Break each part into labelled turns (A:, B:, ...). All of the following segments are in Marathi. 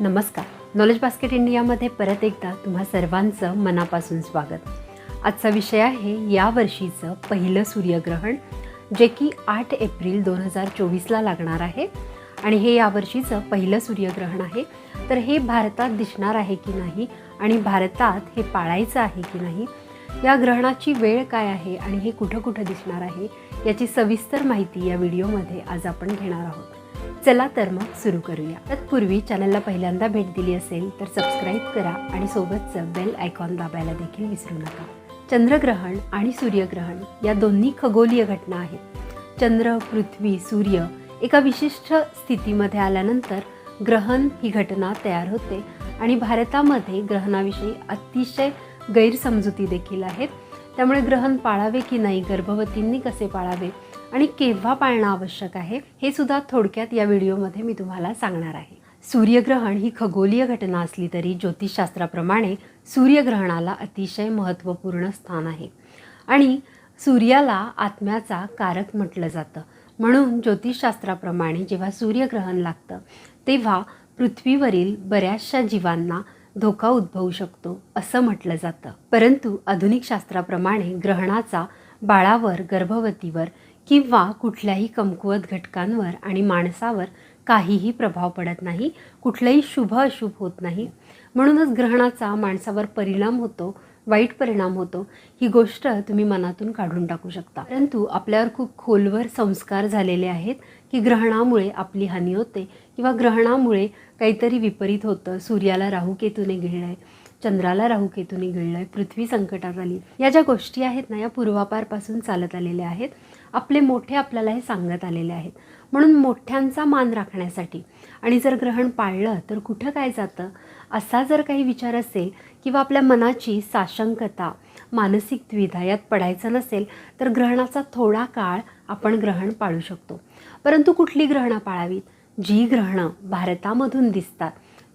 A: नमस्कार. नॉलेज बास्केट इंडियामध्ये परत एकदा तुम्हा सर्वांचं मनापासून स्वागत. आजचा विषय आहे या वर्षीचं पहिलं सूर्यग्रहण जे की आठ एप्रिल दोन हजार चोवीसला लागणार आहे. आणि हे यावर्षीचं पहिलं सूर्यग्रहण आहे. तर हे भारतात दिसणार आहे की नाही आणि भारतात हे पाळायचं आहे की नाही या ग्रहणाची वेळ काय आहे आणि हे कुठं कुठं दिसणार आहे याची सविस्तर माहिती या व्हिडिओमध्ये आज आपण घेणार आहोत. चला तर मग सुरू करूया. तत्पूर्वी चॅनलला पहिल्यांदा भेट दिली असेल तर सबस्क्राईब करा आणि सोबतचं बेल आयकॉन दाबायला देखील विसरू नका. चंद्रग्रहण आणि सूर्यग्रहण या दोन्ही खगोलीय घटना आहेत. चंद्र पृथ्वी सूर्य एका विशिष्ट स्थितीमध्ये आल्यानंतर ग्रहण ही घटना तयार होते आणि भारतामध्ये ग्रहणाविषयी अतिशय गैरसमजुती देखील आहेत. त्यामुळे ग्रहण पाळावे की नाही गर्भवतींनी कसे पाळावे आणि केव्हा पाळणं आवश्यक आहे हे सुद्धा थोडक्यात या व्हिडिओमध्ये मी तुम्हाला सांगणार आहे. सूर्यग्रहण ही खगोलीय घटना असली तरी ज्योतिषशास्त्राप्रमाणे सूर्यग्रहणाला अतिशय महत्त्वपूर्ण स्थान आहे. आणि सूर्याला आत्म्याचा कारक म्हटलं जातं. म्हणून ज्योतिषशास्त्राप्रमाणे जेव्हा सूर्यग्रहण लागतं तेव्हा पृथ्वीवरील बऱ्याचशा जीवांना धोका उद्भवू शकतो असं म्हटलं जातं. परंतु आधुनिक शास्त्राप्रमाणे ग्रहणाचा बाळावर गर्भवतीवर किंवा कुठल्याही कमकुवत घटकांवर आणि माणसावर काहीही प्रभाव पडत नाही कुठलंही शुभ अशुभ होत नाही. म्हणूनच ग्रहणाचा माणसावर परिणाम होतो वाईट परिणाम होतो. ही गोष्ट तुम्ही मनातून काढून टाकू शकता. परंतु आपल्यावर खूप खोलवर संस्कार झालेले आहेत की ग्रहणामुळे आपली हानी होते किंवा ग्रहणामुळे काहीतरी विपरीत होतं. सूर्याला राहू केतूने गिळलं आहे चंद्राला राहूकेतूने गिळलं आहे पृथ्वी संकटात आली या ज्या गोष्टी आहेत ना या पूर्वापारपासून चालत आलेल्या आहेत. आपले मोठे आपल्याला हे सांगत आलेले आहेत. म्हणून मोठ्यांचा मान राखण्यासाठी आणि जर ग्रहण पाळलं तर कुठं काय जातं? असा जर काही विचार असेल किंवा आपल्या मनाची साशंकता मानसिक द्विधा यात पडायचं नसेल तर ग्रहणाचा थोडा काळ आपण ग्रहण पाळू शकतो. परंतु कुठली ग्रहणं पाळावीत? जी ग्रहणं भारतामधून दिसतात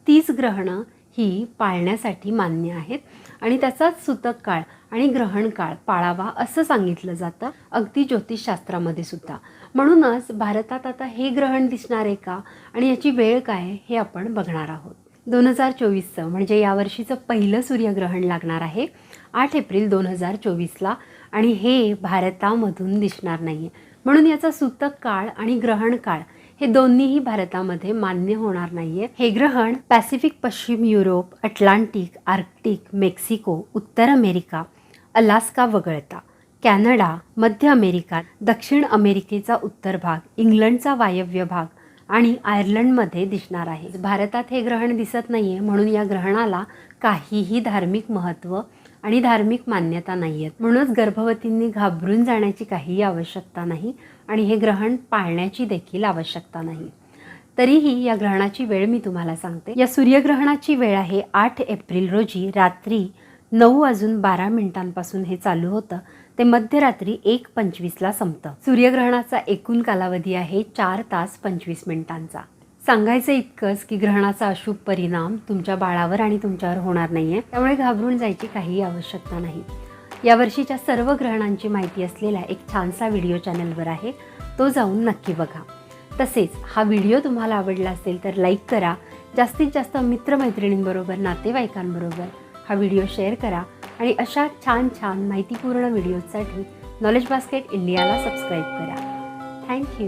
A: तीच ग्रहणं ही पाळण्यासाठी मान्य आहेत. आणि त्याचाच सुतक काळ आणि ग्रहण काळ पाळावा असं सांगितलं जातं अगदी ज्योतिषशास्त्रामध्ये सुद्धा. म्हणूनच भारतात आता हे ग्रहण दिसणार आहे का आणि याची वेळ काय हे आपण बघणार आहोत. दोन हजार चोवीसचं म्हणजे यावर्षीचं पहिलं सूर्यग्रहण लागणार आहे आठ एप्रिल दोन हजार चोवीसला आणि हे भारतामधून दिसणार नाही आहे म्हणून याचा सूतक काळ आणि ग्रहण काळ हे दोन्हीही भारतामध्ये मान्य होणार नाहीये. हे ग्रहण पॅसिफिक पश्चिम युरोप अटलांटिक आर्क्टिक मेक्सिको उत्तर अमेरिका अलास्का वगळता. कॅनडा मध्य अमेरिका दक्षिण अमेरिकेचा उत्तर भाग इंग्लंडचा वायव्य भाग आणि आयर्लंडमध्ये दिसणार आहे. भारतात हे ग्रहण दिसत नाही आहे म्हणून या ग्रहणाला काहीही धार्मिक महत्त्व आणि धार्मिक मान्यता नाही आहेत म्हणूनच गर्भवतींनी घाबरून जाण्याची काहीही आवश्यकता नाही आणि हे ग्रहण पाळण्याची देखील आवश्यकता नाही. तरीही या ग्रहणाची वेळ मी तुम्हाला सांगते. या सूर्यग्रहणाची वेळ आहे आठ एप्रिल रोजी रात्री नऊ वाजून बारा मिनिटांपासून हे चालू होतं. ते मध्यरात्री एक पंचवीसला संपतं. सूर्यग्रहणाचा एकूण कालावधी आहे चार तास पंचवीस मिनिटांचा. सांगायचं इतकंच की ग्रहणाचा अशुभ परिणाम तुमच्या बाळावर आणि तुमच्यावर होणार नाही आहे त्यामुळे घाबरून जायची काहीही आवश्यकता नाही. यावर्षीच्या सर्व ग्रहणांची माहिती असलेला एक छानसा व्हिडिओ चॅनलवर आहे. तो जाऊन नक्की बघा. तसेच हा व्हिडिओ तुम्हाला आवडला असेल तर लाईक करा. जास्तीत जास्त मित्रमैत्रिणींबरोबर नातेवाईकांबरोबर हा व्हिडिओ शेअर करा आणि अशा छान छान माहितीपूर्ण व्हिडिओजसाठी नॉलेज बास्केट इंडियाला सबस्क्राईब करा. Thank you